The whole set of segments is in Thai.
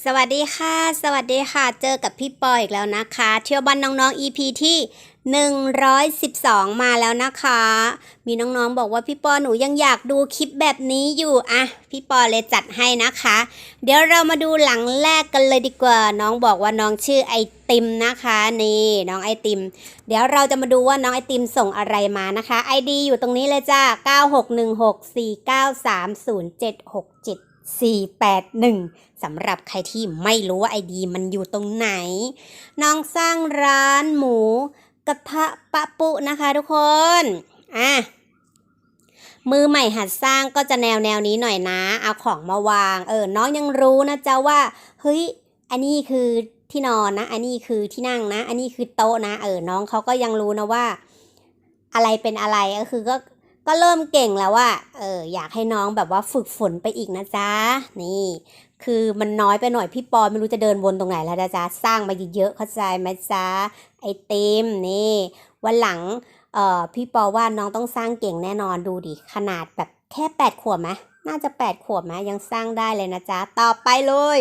สวัสดีค่ะ สวัสดีค่ะ เจอกับพี่ปออีกแล้วนะคะ เที่ยวบ้านน้องๆ EP ที่112 มาแล้วนะคะ มีน้องๆบอกว่าพี่ปอหนูยังอยากดูคลิปแบบนี้อยู่อะพี่ปอเลยจัดให้นะคะ เดี๋ยวเรามาดูหลังแรกกันเลยดีกว่า น้องบอกว่าน้องชื่อไอติมนะคะนี่น้องไอติม เดี๋ยวเราจะมาดูว่าน้องไอติมส่งอะไรมานะคะ ID อยู่ตรงนี้เลยจ้า 9616493076 481สำหรับใครที่ไม่รู้ว่าไอดีมันอยู่ตรงไหน น้องสร้างร้านหมูกระทะปะปุนะคะทุกคน อะ มือใหม่หัดสร้างก็จะแนวแนวนี้หน่อยนะ เอาของมาวาง เออ น้องยังรู้นะจ๊ะว่า เฮ้ย อันนี้คือที่นอนนะ อันนี้คือที่นั่งนะ อันนี้คือโต๊ะนะ เออ น้องเขาก็ยังรู้นะว่า อะไรเป็นอะไรก็คือก็ ก็เริ่มเก่งแล้วว่าเอออยากให้น้องแบบว่าฝึกฝนไปอีกนะจ๊ะ นี่ คือมันน้อยไปหน่อยพี่ปอไม่รู้จะเดินวนตรงไหนแล้วนะจ๊ะ สร้างมาเยอะๆเข้าใจไหมจ๊ะ ไอติมนี่ วันหลังเอ่อพี่ปอว่าน้องต้องสร้างเก่งแน่นอนดูดิขนาดแบบแค่แปดขวบไหมน่าจะแปดขวบไหมยังสร้างได้เลยนะจ๊ะ ต่อไปเลย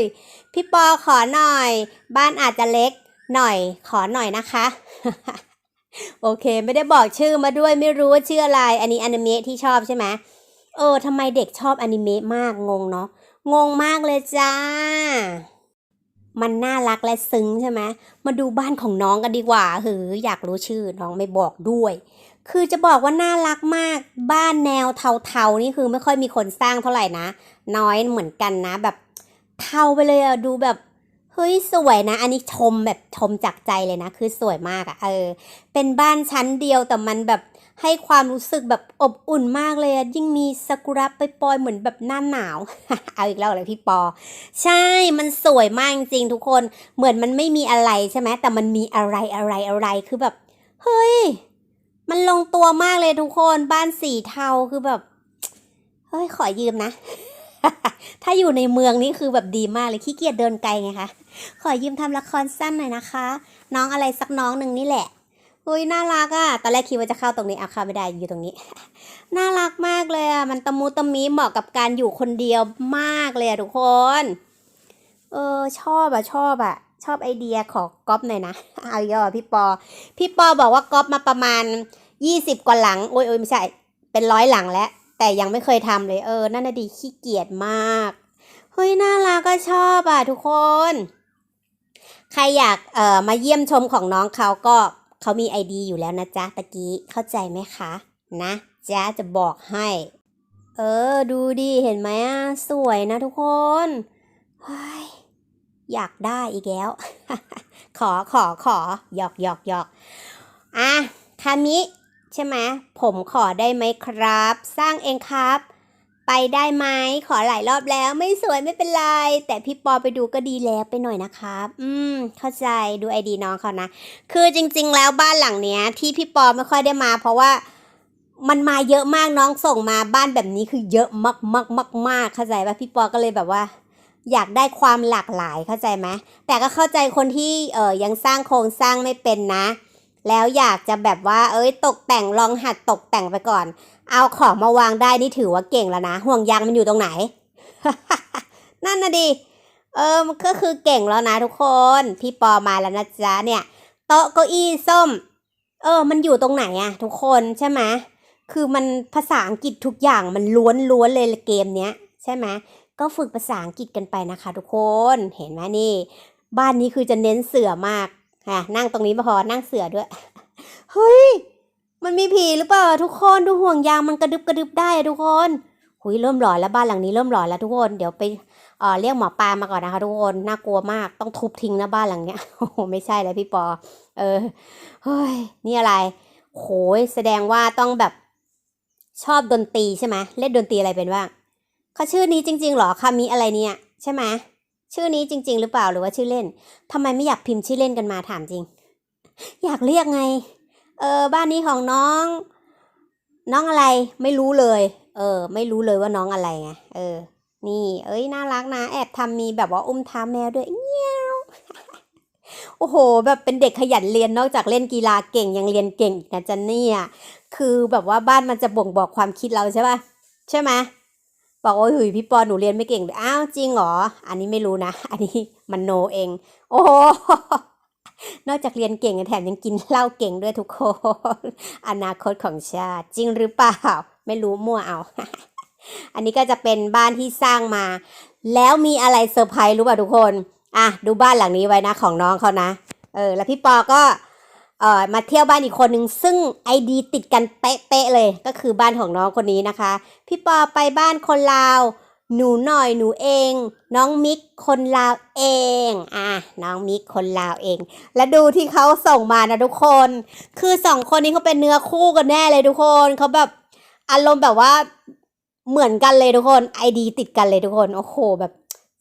พี่ปอขอหน่อย บ้านอาจจะเล็กหน่อยขอหน่อยนะคะ โอเค ไม่ได้บอกชื่อมาด้วยไม่รู้ว่าชื่ออะไร อันนี้อนิเมะที่ชอบใช่ไหมเออทำไมเด็กชอบอนิเมะมากงงเนาะงงมากเลยจ้า มันน่ารักและซึ้งใช่ไหมมาดูบ้านของน้องกันดีกว่าหืออยากรู้ชื่อน้องไม่บอกด้วย คือจะบอกว่าน่ารักมาก บ้านแนวเทาๆนี่คือไม่ค่อยมีคนสร้างเท่าไหร่นะ น้อยเหมือนกันนะแบบเทาไปเลยอะดูแบบ ฮ้ยสวยนะ อันนี้ชมแบบชมจากใจเลยนะ คือสวยมากอะเออ เป็นบ้านชั้นเดียวแต่มันแบบให้ความรู้สึกแบบอบอุ่นมากเลยยิ่งมีซากุระไปปอยเหมือนแบบหน้าหนาว เอาอีกแล้วเลยพี่ปอ ใช่มันสวยมากจริงทุกคนเหมือนมันไม่มีอะไรใช่ไหมแต่มันมีอะไรอะไรอะไรคือแบบ เฮ้ย มันลงตัวมากเลยทุกคนบ้านสีเทาคือแบบ เฮ้ยขอยืมนะ ถ้าอยู่ในเมืองนี่คือแบบดีมากเลยขี้เกียจเดินไกลไงคะ ขอยืมทำละครสั้นหน่อยนะคะ น้องอะไรสักน้องหนึ่งนี่แหละอุ้ยน่ารักอะ่ะตอนแรกคิดว่าจะเข้าตรงนี้เอาเข้าไม่ได้อยู่ตรงนี้ น่ารักมากเลยอะ่ะมันตะมูตะมีเหมาะกับการอยู่คนเดียวมากเลยอะทุกคน เออชอบอะชอบอะชอบไอเดียขอก๊อปหน่อยนะ เอาย่อพี่ปอ พี่ปอบอกว่าก๊อปมาประมาณยี่สิบกว่าหลัง โอ้ยโอ้ยไม่ใช่ เป็นร้อยหลังแล้ว แต่ยังไม่เคยทำเลยเออ นั่นน่ะดีขี้เกียจมาก เฮ้ย น่ารักก็ชอบอะทุกคน ใครอยากเอ่อมาเยี่ยมชมของน้องเขาก็เขามีไอดีอยู่แล้วนะจ๊ะตะกี้เข้าใจไหมคะ นะจ๊ะจะบอกให้ เออ ดูดิเห็นไหมอะสวยนะทุกคนเฮ้ยอยากได้อีกแล้ว ขอขอขอหยอกหยอกหยอกอะคามิ ใช่ไหมผมขอได้ไหมครับ สร้างเองครับ ไปได้ไหมขอหลายรอบแล้วไม่สวยไม่เป็นไร แต่พี่ปอไปดูก็ดีแล้วไปหน่อยนะครับ อืม เข้าใจดูไอดีน้องเขานะ คือจริง ๆ แล้วบ้านหลังเนี้ย ที่พี่ปอไม่ค่อยได้มา เพราะว่ามันมาเยอะมากน้องส่งมาบ้านแบบนี้คือเยอะมากมากมากมากเข้าใจป่ะพี่ปอก็เลยแบบว่า อยากได้ความหลากหลายเข้าใจไหมแต่ก็เข้าใจคนที่เออยังสร้างโครงสร้างไม่เป็นนะ แล้วอยากจะแบบว่า เอ้ย ตกแต่งลองหัดตกแต่งไปก่อน เอาของมาวางได้นี่ถือว่าเก่งแล้วนะ ห่วงยางมันอยู่ตรงไหน นั่นนะดิ เออมันก็คือเก่งแล้วนะทุกคน พี่ปอมาแล้วนะจ๊ะเนี่ย โต๊ะเก้าอี้ส้ม เออ มันอยู่ตรงไหนอะทุกคนใช่ไหมคือมันภาษาอังกฤษทุกอย่างมันล้วนล้วนเลยเกมเนี้ยใช่ไหมก็ฝึกภาษาอังกฤษกันไปนะคะ ทุกคน เห็นไหมนี่ บ้านนี้คือจะเน้นเสือมาก อะ นั่งตรงนี้ม่พอนั่งเสือด้วย เฮ้ย มันมีผีหรือเปล่าทุกคนดูห่วงยางมันกระดึบกระดึบได้อะทุกคนหุยเริ่มหลอนแล้วบ้านหลังนี้เริ่มหลอนแล้วทุกคนเดี๋ยวไปเอ่อเรียกหมอปลามาก่อนนะคะทุกคนน่ากลัวมากต้องทุบทิ้งนะบ้านหลังเนี้ยโอ้โหไม่ใช่แล้วพี่ปอ เออเฮ้ยนี่อะไรโหยแสดงว่าต้องแบบชอบดนตรีใช่ไหมเล่นดนตรีอะไรเป็นบ้างเขาชื่อนี้จริง ๆหรอคามิอะไรเนี่ย ใช่ไหม ชื่อนี้จริง ๆ หรือเปล่าหรือว่าชื่อเล่นทำไมไม่อยากพิมพ์ชื่อเล่นกันมาถามจริง อยากเรียกไง เออ บ้านนี้ของน้อง น้องอะไรไม่รู้เลย เออ ไม่รู้เลยว่าน้องอะไรไงเออ นี่ เอ้ยน่ารักนะแอบทำมีแบบว่าอุ้มท้าแมวด้วยเงี้ยวโอ้โห แบบเป็นเด็กขยันเรียนนอกจากเล่นกีฬาเก่งยังเรียนเก่งนะจันเนี่ย คือแบบว่าบ้านมันจะบ่งบอกความคิดเราใช่ป่ะใช่ไหม บอกว่าเฮ้ยพี่ปอหนูเรียนไม่เก่งเลยอ้าวจริงเหรอ อันนี้ไม่รู้นะ อันนี้มันโนเอง โอ้นอกจากเรียนเก่งแถมยังกินเหล้าเก่งด้วยทุกคน อนาคตของชาติจริงหรือเปล่า ไม่รู้มั่วเอา อันนี้ก็จะเป็นบ้านที่สร้างมา แล้วมีอะไรเซอร์ไพรส์รู้ป่ะทุกคน อะดูบ้านหลังนี้ไว้นะของน้องเขานะ เออ แล้วพี่ปอก็ เอ่อมาเที่ยวบ้านอีกคนนึงซึ่งไอดีติดกันเป๊ะๆเลย ก็คือบ้านของน้องคนนี้นะคะ พี่ปอไปบ้านคนลาว หนูหน่อยหนูเอง น้องมิกคนลาวเองอะน้องมิกคนลาวเอง และดูที่เขาส่งมานะทุกคน คือสองคนนี้เขาเป็นเนื้อคู่กันแน่เลยทุกคนเขาแบบอารมณ์แบบว่าเหมือนกันเลยทุกคนไอดีติดกันเลยทุกคนโอ้โหแบบ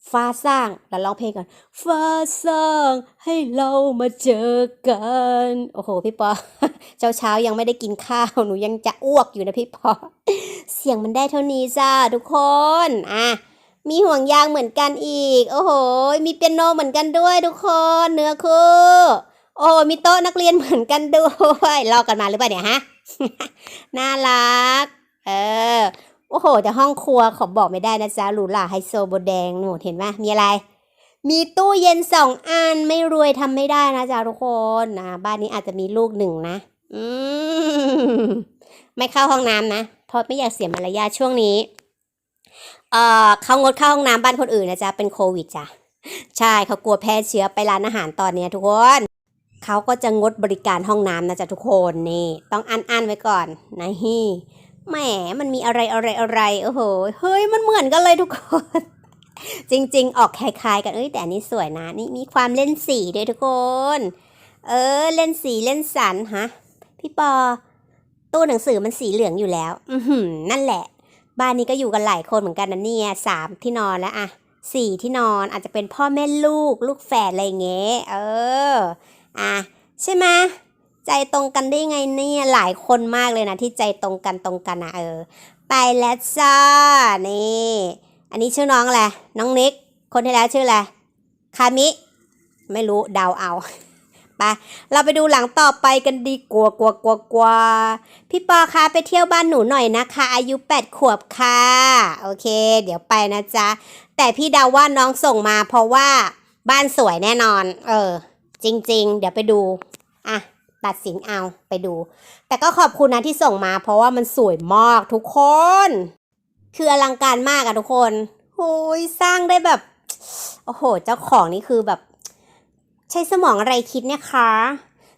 ฟ้าสร้างแล้วร้องเพลงก่อนฟ้าสร้างให้เรามาเจอกัน โอ้โห พี่ปอ เช้าเช้ายังไม่ได้กินข้าว หนูยังจะอ้วกอยู่นะพี่ปอ เสียงมันได้เท่านี้จ้าทุกคน อะ มีห่วงยางเหมือนกันอีก โอ้โห มีเปียโนเหมือนกันด้วยทุกคน เนื้อคู่ โอ้มีโต๊ะนักเรียนเหมือนกันด้วยลอกกันมาหรือเปล่าเนี่ยฮะ น่ารัก เออ โอ้โห แต่ห้องครัวขอบอกไม่ได้นะจ๊ะหรูหราไฮโซโบแดงหนูเห็นไหมมีอะไร มีตู้เย็นสองอันไม่รวยทำไม่ได้นะจ๊ะทุกคนนะบ้านนี้อาจจะมีลูกหนึ่งนะ อืมไม่เข้าห้องน้ำนะเพราะไม่อยากเสียมารยาช่วงนี้ เอ่อเขางดเข้าห้องน้ำบ้านคนอื่นนะจ๊ะเป็นโควิดจ้ะใช่เขากลัวแพร่เชื้อไปร้านอาหารตอนเนี้ยทุกคนเขาก็จะงดบริการห้องน้ำนะจ๊ะทุกคนนี่ ต้องอันอันไว้ก่อนนะฮี่ แหมมันมีอะไรอะไรอะไรโอ้โหเฮ้ยมันเหมือนกันเลยทุกคน จริง ๆ ออกคล้ายๆ กันเอ้ยแต่อันนี้สวยนะนี่มีความเล่นสีด้วยทุกคน เออเล่นสีเล่นสันฮะพี่ปอตู้หนังสือมันสีเหลืองอยู่แล้ว อือหือนั่นแหละ บ้านนี้ก็อยู่กันหลายคนเหมือนกันนะเนี่ยสามที่นอนแล้วอะสี่ที่นอนอาจจะเป็นพ่อแม่ลูกลูกแฝดอะไรเงี้ยเออ อะใช่ไหม ใจตรงกันได้ไงเนี่ยหลายคนมากเลยนะที่ใจตรงกันตรงกันนะเออ ไปแล้วจ้านี่อันนี้ชื่อน้องอะไรน้องนิก คนที่แล้วชื่ออะไรคามิ ไม่รู้เดาเอาไปเราไปดูหลังต่อไปกันดีกว่ากว่ากว่ากว่าพี่ปอคะไปเที่ยวบ้านหนูหน่อยนะคะ อายุ 8 ขวบค่ะ โอเค เดี๋ยวไปนะจ๊ะ แต่พี่เดาว่าน้องส่งมาเพราะว่าบ้านสวยแน่นอน เออ จริง ๆ เดี๋ยวไปดู อะ ตัดสินเอาไปดู แต่ก็ขอบคุณนะที่ส่งมา เพราะว่ามันสวยมากทุกคน คืออลังการมากอะทุกคนโอ้ยสร้างได้แบบ โอ้โห เจ้าของนี่คือแบบ ใช้สมองอะไรคิดเนี่ยคะ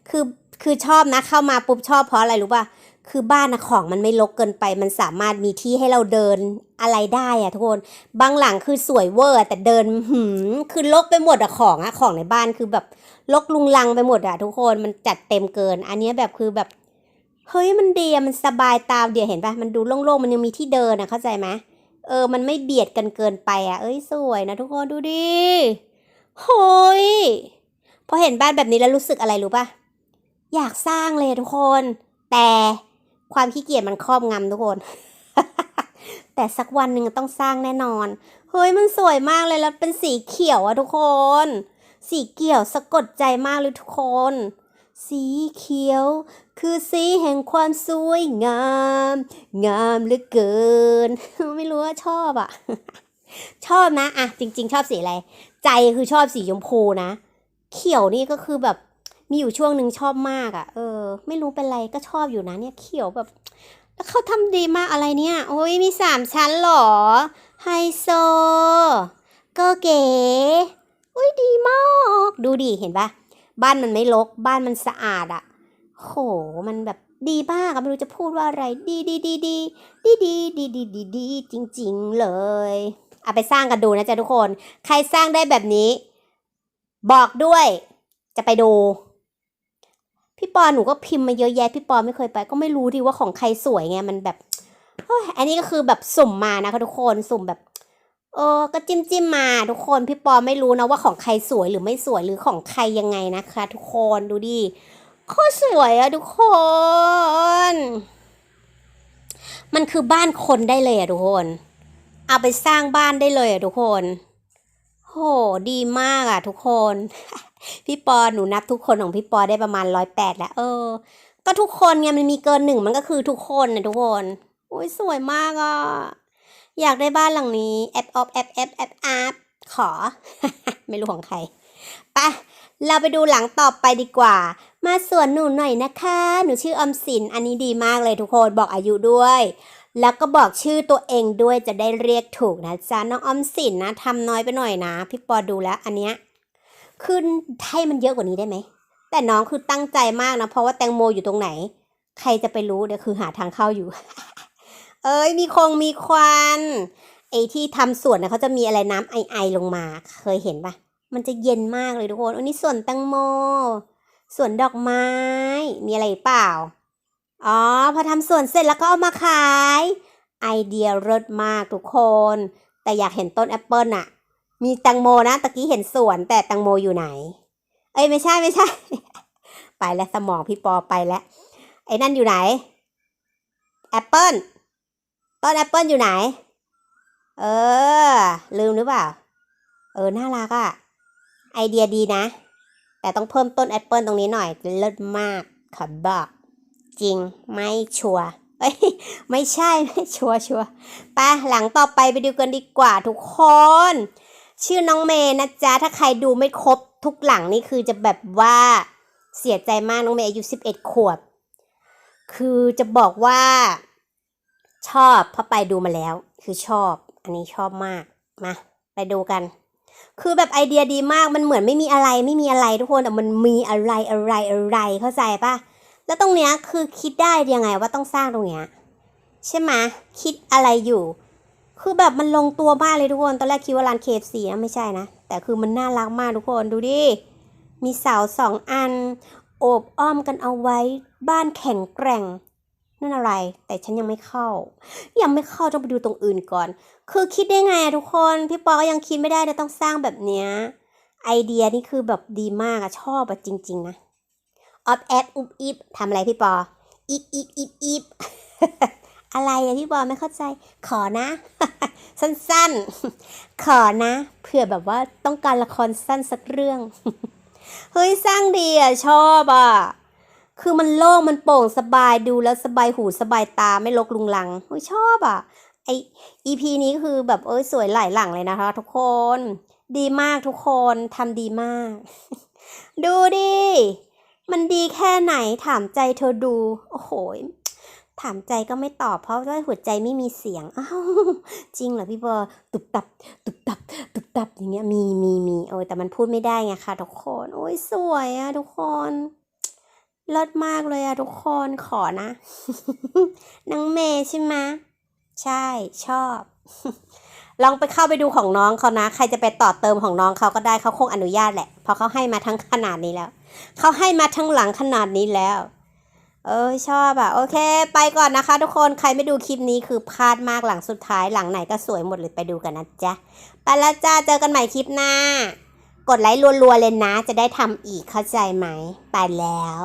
คือคือชอบนะเข้ามาปุ๊บชอบเพราะอะไรรู้ป่ะ คือบ้านนะของมันไม่รกเกินไป มันสามารถมีที่ให้เราเดินอะไรได้อะทุกคนบางหลังคือสวยเวอร์ แต่เดินหืมคือรกไปหมดอะของอะของในบ้านคือแบบรกลุงลังไปหมดอะทุกคนมันจัดเต็มเกิน อันนี้แบบคือแบบเฮ้ยมันดีอะมันสบายตาเดียวเห็นปะมันดูโล่งๆมันยังมีที่เดินอะเข้าใจไหมเออ มันไม่เบียดกันเกินไปอะเอ้ยสวยนะทุกคนดูดิโฮ้ยพอเห็นบ้านแบบนี้แล้วรู้สึกอะไรรู้ปะอยากสร้างเลยทุกคน แต่ ความขี้เกียจมันครอบงำทุกคน แต่สักวันหนึ่งต้องสร้างแน่นอน เฮ้ยมันสวยมากเลยแล้วเป็นสีเขียวอะทุกคน สีเขียวสะกดใจมากเลยทุกคน สีเขียว คือสีแห่งความสวยงาม งามเหลือเกิน ไม่รู้ว่าชอบอะชอบนะอะจริง ๆ ชอบสีอะไร ใจคือชอบสีชมพูนะ เขียวนี่ก็คือแบบมีอยู่ช่วงหนึ่งชอบมากอะ่ะ เออ ไม่รู้เป็นไรก็ชอบอยู่นะเนี่ยเขียวแบบแล้วเขาทำดีมากอะไรเนี่ย โอ้ยมีสามชั้นหรอ ไฮโซก็เก๋อุ้ยดีมาก ดูดิเห็นปะบ้านมันไม่รกบ้านมันสะอาดอะ่ะโหมันแบบดีมากอะไม่รู้จะพูดว่าอะไรดีดีดีดีดีดีดีดีดีดีจริง ๆ เลยเอาไปสร้างกันดูนะจ๊ะทุกคน ใครสร้างได้แบบนี้ บอกด้วย จะไปดู พี่ปอหนูก็พิมพ์มาเยอะแยะพี่ปอไม่เคยไป ก็ไม่รู้ดิว่าของใครสวยไงมันแบบเฮ้ยอันนี้ก็คือแบบสุ่มมานะคะทุกคนสุ่มแบบ เออ ก็จิ้มจิ้มมาทุกคนพี่ปอไม่รู้นะว่าของใครสวยหรือไม่สวยหรือของใครยังไงนะคะ ทุกคนดูดิโคตรสวยอะทุกคน มันคือบ้านคนได้เลยอะทุกคน เอาไปสร้างบ้านได้เลยอะทุกคน โหดีมากอะทุกคน พี่ปอหนูนับทุกคนของพี่ปอได้ประมาณร้อยแปดแล้ว เออ ก็ทุกคนไงมันมีเกินหนึ่งมันก็คือทุกคนนะทุกคนโอ้ยสวยมากอะอยากได้บ้านหลังนี้แอปออฟแอปแอปแอปแอปขอ ไม่รู้ของใครไปะเราไปดูหลังต่อไปดีกว่า มาสวนหนูหน่อยนะคะ หนูชื่อออมสินอันนี้ดีมากเลยทุกคนบอกอายุด้วย แล้วก็บอกชื่อตัวเองด้วยจะได้เรียกถูกนะจ๊ะน้องออมสินนะทำน้อยไปหน่อยนะ พี่ปอดูแล้วอันเนี้ย ขึ้นให้มันเยอะกว่านี้ได้ไหม แต่น้องคือตั้งใจมากนะ เพราะว่าแตงโมอยู่ตรงไหน ใครจะไปรู้เดี๋ยวคือหาทางเข้าอยู่ เอ้ยมีคงมีควันไอ้ที่ทำสวนนะเขาจะมีอะไรน้ำไอไอๆลงมา เคยเห็นปะมันจะเย็นมากเลยทุกคน อันนี้สวนแตงโมสวนดอกไม้ มีอะไรเปล่า อ๋อ พอทำสวนเสร็จแล้วก็เอามาขาย ไอเดียเลิศมากทุกคน แต่อยากเห็นต้นแอปเปิลน่ะ มีแตงโมนะตะกี้เห็นสวนแต่แตงโมอยู่ไหน เอ้ยไม่ใช่ไม่ใช่ ไปแล้วสมองพี่ปอไปแล้ว ไอ้นั่นอยู่ไหนแอปเปิลต้นแอปเปิลอยู่ไหน เออ ลืมหรือเปล่า เออ น่ารักอะไอเดียดีนะ แต่ต้องเพิ่มต้นแอปเปิลตรงนี้หน่อย เลิศมากขอบอก จริงไม่ชัวเอ้ยไม่ใช่ ไม่ชัวชัวไปหลังต่อไปไปดูกันดีกว่าทุกคน ชื่อน้องเมย์นะจ๊ะ ถ้าใครดูไม่ครบทุกหลังนี่คือจะแบบว่าเสียใจมากน้องเมย์อายุ11 ขวบ คือจะบอกว่าชอบเพราะไปดูมาแล้ว คือชอบ อันนี้ชอบมาก มา ไปดูกัน คือแบบไอเดียดีมากมันเหมือนไม่มีอะไรไม่มีอะไรทุกคนแต่มันมีอะไรอะไรอะไรเข้าใจปะแล้วตรงเนี้ยคือคิดได้ยังไงว่าต้องสร้างตรงเนี้ยใช่ไหมคิดอะไรอยู่ คือแบบมันลงตัวมากเลยทุกคน ตอนแรกคิดว่าร้าน KFC นะไม่ใช่นะ แต่คือมันน่ารักมากทุกคนดูดิ มีเสาสองอัน โอบอ้อมกันเอาไว้ บ้านแข็งแกร่ง นั่นอะไร แต่ฉันยังไม่เข้า ยังไม่เข้าต้องไปดูตรงอื่นก่อน คือคิดได้ไงอะทุกคน พี่ปอก็ยังคิดไม่ได้เลยต้องสร้างแบบเนี้ย ไอเดียนี่คือแบบดีมากอะชอบอะจริง ๆ นะออฟแอดอุบอิบทำอะไรพี่ปออิบอิบอิบอิบ อะไรอะพี่ปอไม่เข้าใจ ขอนะ สั้นๆ ขอนะ เผื่อแบบว่าต้องการละครสั้นสักเรื่อง เฮ้ยสร้างดีอะชอบอะคือมันโล่งมันโปร่งสบายดูแล้วสบายหูสบายตาไม่ลกลุงลังเฮ้ยชอบอะไอ EP นี้คือแบบเอ้ยสวยหลายหลังเลยนะคะ ทุกคน ดีมากทุกคนทำดีมาก ดูดิ มันดีแค่ไหนถามใจเธอดู โอ้โห ถามใจก็ไม่ตอบเพราะว่าหัวใจไม่มีเสียงอ้าวจริงเหรอพี่บอตุบตับ ตุบตับ ตุบตับอย่างเงี้ยมีมีมีโอ้ยแต่มันพูดไม่ได้ไงค่ะทุกคนโอ้ยสวยอะทุกคนเลิศมากเลยอะทุกคนขอนะนางเมย์ใช่ไหมใช่ชอบ ลองไปเข้าไปดูของน้องเขานะ ใครจะไปต่อเติมของน้องเขาก็ได้เขาคงอนุญาตแหละเพราะเขาให้มาทั้งขนาดนี้แล้วเขาให้มาทั้งหลังขนาดนี้แล้ว เออชอบอะโอเค ไปก่อนนะคะ ทุกคนใครไม่ดูคลิปนี้คือพลาดมากหลังสุดท้ายหลังไหนก็สวยหมดเลยไปดูกันนะจ๊ะ ไปแล้วจ้าเจอกันใหม่คลิปหน้า กดไลค์รัวๆเลยนะ จะได้ทำอีกเข้าใจไหมไปแล้ว